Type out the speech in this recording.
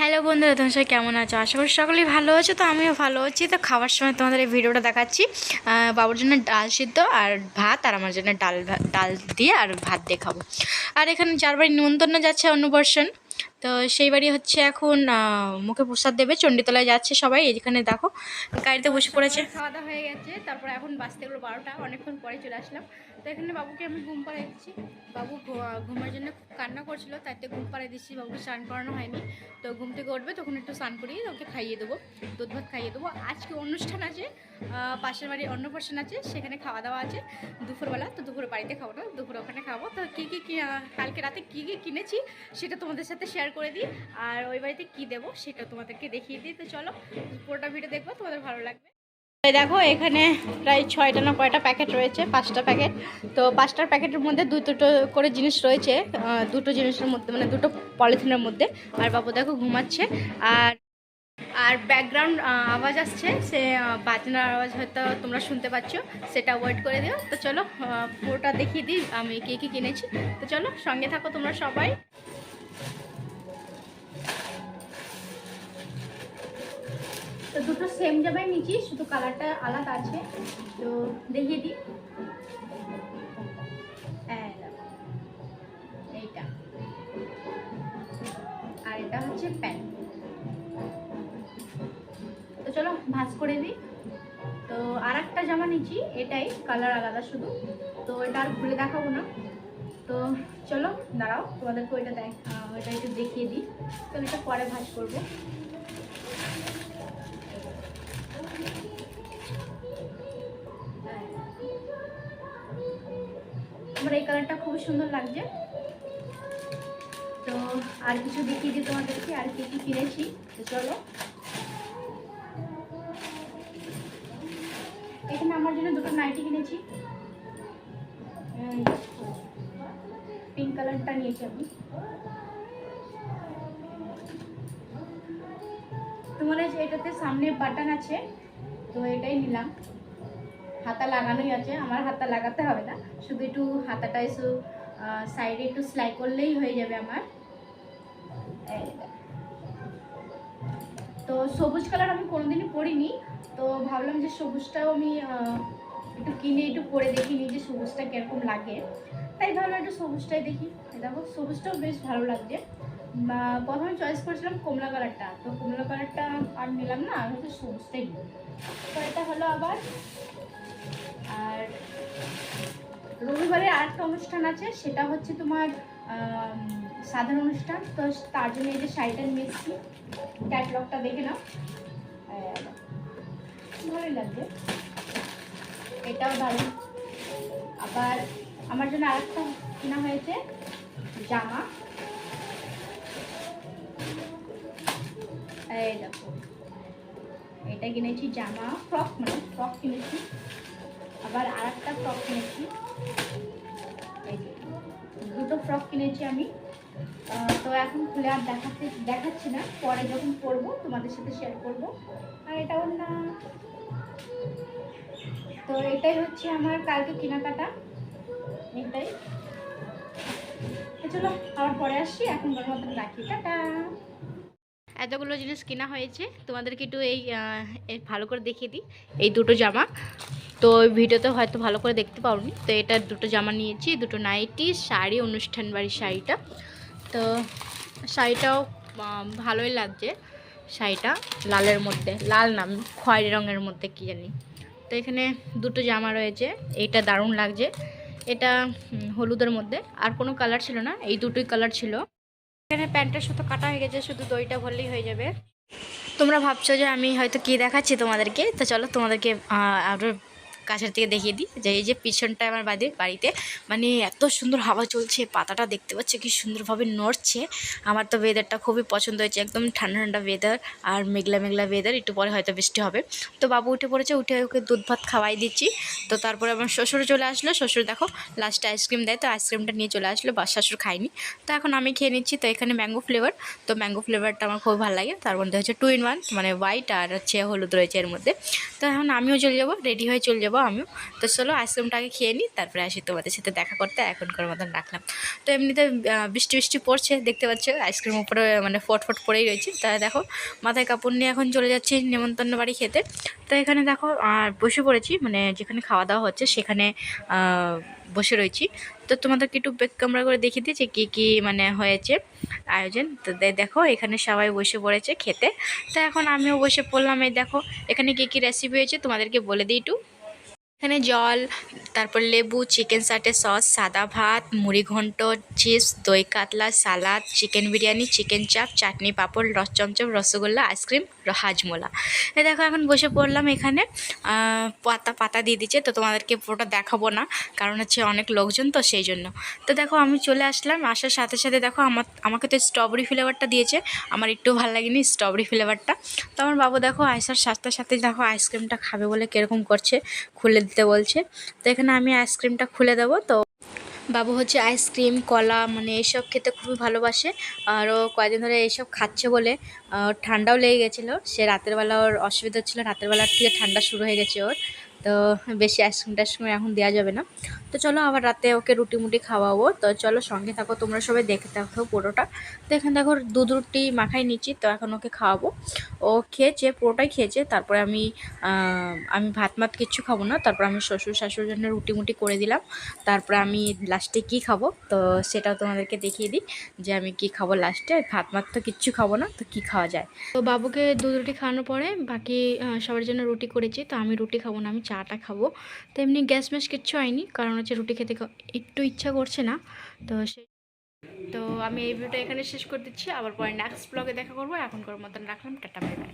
Hello বন্ধুরা, তোমার সবাই কেমন আছো? আশা করি সকলেই ভালো আছো, তো আমিও ভালো আছি। তো খাওয়ার সময় তোমাদের এই ভিডিওটা দেখাচ্ছি। বাবুর জন্য ডাল সিদ্ধ আর ভাত, আর আমার জন্য ডাল ডাল দিয়ে আর ভাত দিয়ে খাব। আর এখানে যার বাড়ি নিমন্ত্রণ যাচ্ছে অন্নবর্ষণ তো সেই বাড়ি হচ্ছে এখন মুখে প্রসাদ দেবে, চণ্ডীতলায় যাচ্ছে সবাই। এখানে দেখো, গাড়িতে বসে পড়েছে। খাওয়া দাওয়া হয়ে গেছে, তারপরে এখন বাঁচতে গেলো বারোটা, অনেকক্ষণ পরে চলে আসলাম। তো এখানে বাবুকে আমি ঘুম পাড়াই দিচ্ছি। বাবু ঘুমের জন্য খুব কান্না করছিল তাইতে ঘুম পাড়াই দিচ্ছি। বাবুকে স্নান করানো হয়নি। তো ঘুম থেকে উঠবে, তখন একটু স্নান করিয়ে ওকে খাইয়ে দেবো, দুধ ভাত খাইয়ে দেবো। আজকে অনুষ্ঠান আছে পাশের বাড়ি অন্নপ্রাশন আছে, সেখানে খাওয়া দাওয়া আছে দুপুরবেলা। তো দুপুরে বাড়িতে খাব না, দুপুরে ওখানে খাব। তো কী কী কালকে রাতে কী কী কিনেছি সেটা তোমাদের সাথে শেয়ার করে দিই। আর ওই বাড়িতে কী দেবো সেটা তোমাদেরকে দেখিয়ে দিই। তো চলো, পুরোটা ভিডিও দেখব, তোমাদের ভালো লাগবে। দেখো, এখানে প্রায় ছয়টা না কয়টা প্যাকেট রয়েছে, পাঁচটা প্যাকেট। তো পাঁচটার প্যাকেটের মধ্যে দু দুটো করে জিনিস রয়েছে দুটো জিনিসের মধ্যে মানে দুটো পলিথিনের মধ্যে। আর বাবু দেখো ঘুমাচ্ছে, আর আর ব্যাকগ্রাউন্ড আওয়াজ আসছে, সে বাজনার আওয়াজ হয়তো তোমরা শুনতে পাচ্ছ, সেটা ওয়েট করে দিও। তো চলো পুরোটা দেখিয়ে দিই, আমি কী কী কিনেছি। তো চলো, সঙ্গে থাকো তোমরা সবাই। তো দুটো সেম জামাই নিচ্ছি শুধু কালারটা আলাদা আছে। তো দেখিয়ে দিই। এই এইটা। আর এটা হচ্ছে প্যান্ট তো চলো, ভাঁজ করে দিই। তো আর একটা জামা নিচ্ছি এটাই কালার আলাদা শুধু। তো এটা আর খুলে দেখাবো না। তো চলো, দাঁড়াও তোমাদেরকে ওইটা দেখ ওইটা একটু দেখিয়ে দিই। তো এটা পরে ভাঁজ করব। আমার এই কালারটা খুবই সুন্দর লাগছে। তো আর কিছু দেখিয়ে দিই তোমাদেরকে, আর কি কি কিনেছি। তো চলো। এখানে আমার জন্য দুটো নাইটি কিনেছি। পিঙ্ক কালারটা নিয়েছি আমি। তোমার এটাতে সামনে বাটন আছে। তো এটাই নিলাম। হাতা লাগানোই আছে, আমার হাতা লাগাতে হবে না। শুধু একটু হাতাটা একটু সাইডে একটু সেলাই করলেই হয়ে যাবে আমার। তো সবুজ কালার আমি কোনোদিনই পরিনি, তো ভাবলাম যে সবুজটাও আমি একটু কিনে একটু পরে দেখি যে সবুজটা কীরকম লাগে। তাই ভাবলাম একটু সবুজটাই দেখি। দেখো, সবুজটাও বেশ ভালো লাগছে। প্রথমে চয়েস করেছিলাম কমলা কালারটা তো কমলা কালারটা আর নিলাম না আমি হচ্ছে সবুজটাই তো এটা হলো আবার, আর রবিবারে আরেকটা অনুষ্ঠান আছে, সেটা হচ্ছে তোমার সাধারণ অনুষ্ঠান। তো তার জন্য এই যে শাড়িটা নিয়েছি ক্যাটলগটা দেখে নাও। ভালোই লাগবে। এটাও ভালো। আবার আমার জন্য আরেকটা কেনা হয়েছে, জামা। এই দেখো। এটা কিনেছি জামা, ফ্রক মানে ফ্রক কিনেছি। আবার আর একটা ফ্রক কিনেছি। দুটো ফ্রক কিনেছি আমি। তো এখন খুলে আর দেখাতে, দেখাচ্ছি না। পরে যখন পরবো, তোমাদের সাথে শেয়ার করব। আর এটা না। তো এটাই হচ্ছে আমার কালকে কেনাকাটা। এটাই। চলো, আবার পরে আসছি। এখন মতন রাখি। টাটা। এতগুলো জিনিস কেনা হয়েছে। তোমাদেরকে একটু এই ভালো করে দেখিয়ে দিই। এই দুটো জামা। তো ভিডিওতে হয়তো ভালো করে দেখতে পাওনি। তো এটা দুটো জামা নিয়েছি, দুটো নাইটি, শাড়ি, অনুষ্ঠান বাড়ির শাড়িটা। তো শাড়িটাও ভালোই লাগছে। শাড়িটা লালের মধ্যে, লাল নাম খয়েরি রঙের মধ্যে কী জানি। তো এখানে দুটো জামা রয়েছে। এইটা দারুণ লাগছে। এটা হলুদের মধ্যে। আর কোনো কালার ছিল না। এই দুটোই কালার ছিল। এখানে প্যান্টের সুতো কাটা হয়ে গেছে, শুধু দইটা ভরলেই হয়ে যাবে। তোমরা ভাবছ যে আমি হয়তো কি দেখাচ্ছি তোমাদেরকে? তো চলো তোমাদেরকে আরও আরও কাছের থেকে দেখিয়ে দিই যে এই যে পিছনটা আমার বাড়ি বাড়িতে মানে এত সুন্দর হাওয়া চলছে, পাতাটা দেখতে পাচ্ছ কি সুন্দরভাবে নড়ছে। আমার তো ওয়েদারটা খুবই পছন্দ হয়েছে, একদম ঠান্ডা ঠান্ডা ওয়েদার আর মেঘলা মেঘলা ওয়েদার একটু পরে হয়তো বৃষ্টি হবে। তো বাবু উঠে পড়েছে, উঠে ওকে দুধ ভাত খাওয়াই দিচ্ছি। তো তারপরে আমার শ্বশুর চলে আসলো, শ্বশুর দেখো লাস্টে আইসক্রিম দেয়, তো আইসক্রিমটা নিয়ে চলে আসলো বা শ্বশুর খায়নি। তো এখন আমি খেয়ে নিচ্ছি, তো এখানে ম্যাঙ্গো ফ্লেভার তো ম্যাঙ্গো ফ্লেভারটা আমার খুব ভালো লাগে। তার মধ্যে হচ্ছে টু ইন ওয়ান মানে হোয়াইট আর হচ্ছে হলুদ রয়েছে এর মধ্যে। তো এখন আমিও চলে যাব রেডি হয়ে চলে যাব। খাব আমিও। তো চলো আইসক্রিমটাকে খেয়ে নিই, তারপরে আসি তোমাদের সাথে দেখা করতে এখনকার মতন রাখলাম। তো এমনিতে বৃষ্টি বৃষ্টি পড়ছে, দেখতে পাচ্ছ, আইসক্রিম উপরে মানে ফট ফট পড়েই রয়েছে। তা দেখো, মাথায় কাপড় নিয়ে এখন চলে যাচ্ছি নেমন্তন্ন বাড়ি খেতে। তো এখানে দেখো, আর বসে পড়েছি মানে যেখানে খাওয়া দাওয়া হচ্ছে সেখানে বসে রয়েছি। তো তোমাদেরকে একটু ব্যাক ক্যামেরা করে দেখিয়ে দিয়েছি, কী কী মানে হয়েছে আয়োজন। তো দেখো, এখানে সবাই বসে পড়েছে খেতে। তো এখন আমিও বসে পড়লাম, এই দেখো, এখানে কী কী রেসিপি হয়েছে তোমাদেরকে বলে দিই একটু। এখানে জল, তারপর লেবু চিকেন সাটে সস সাদা ভাত, মুড়ি ঘন্ট চিপস দই কাতলা, সালাদ চিকেন বিরিয়ানি চিকেন চাপ চাটনি পাঁপড়, রস চমচম, রসগোল্লা আইসক্রিম হাজমোলা। এ দেখো, এখন বসে পড়লাম এখানে। পাতা পাতা দিয়ে দিচ্ছে, তো তোমাদেরকে পুরোটা দেখাবো না, কারণ হচ্ছে অনেক লোকজন, তো সেই জন্য। তো দেখো, আমি চলে আসলাম, আসার সাথে সাথে দেখো, আমার, আমাকে তো স্ট্রবেরি ফ্লেভারটা দিয়েছে, আমার একটু ভালো লাগেনি স্ট্রবেরি ফ্লেভারটা তো আমার বাবু দেখো, আসার সাথে সাথে দেখো আইসক্রিমটা খাবে বলে কীরকম করছে, খুলে দিতে বলছে। তো এখানে আমি আইসক্রিমটা খুলে দেবো। তো বাবু হচ্ছে আইসক্রিম, কলা মানে এইসব খেতে খুবই ভালোবাসে। আর ও কয়েকদিন ধরে এইসব খাচ্ছে বলে ঠান্ডাও লেগে গেছিল। সে রাতের বেলা ওর অসুবিধা হচ্ছিল, রাতের বেলার থেকে ঠান্ডা শুরু হয়ে গেছে ওর। তো বেশি আইসক্রিম টাইসক্রিম এখন দেওয়া যাবে না। তো চলো আবার রাতে ওকে রুটি মুটি খাওয়াবো। তো চলো সঙ্গে থাকো, তোমরা সবাই দেখে থাকো পুরোটা। তো এখানে দেখো দুধ রুটি মাখাই নিচ্ছি, তো এখন ওকে খাওয়াবো। ও খেয়েছে, পুরোটাই খেয়েছে। তারপরে আমি আমি ভাত মাত কিচ্ছু খাব না। তারপর আমি শ্বশুর শাশুড়ির জন্য রুটি মুটি করে দিলাম। তারপরে আমি লাস্টে কি খাব? তো সেটাও তোমাদেরকে দেখিয়ে দিই যে আমি কি খাব লাস্টে। ভাত মাত তো কিচ্ছু খাব না, তো কি খাওয়া যায়? তো বাবুকে দুধ রুটি খাওয়ানোর পরে বাকি সবার জন্য রুটি করেছি, তো আমি রুটি খাব না, আমি চাটা খাব। তো এমনি গ্যাস ম্যাস কিচ্ছু হয়নি, কারণ হচ্ছে রুটি খেতে একটু ইচ্ছা করছে না। তো সেই তো আমি এই ভিডিওটা এখানে শেষ করে দিচ্ছি। আবার পরে নেক্সট ব্লগে দেখা করব। এখনকার মতন রাখলাম, টাটা বাই বাই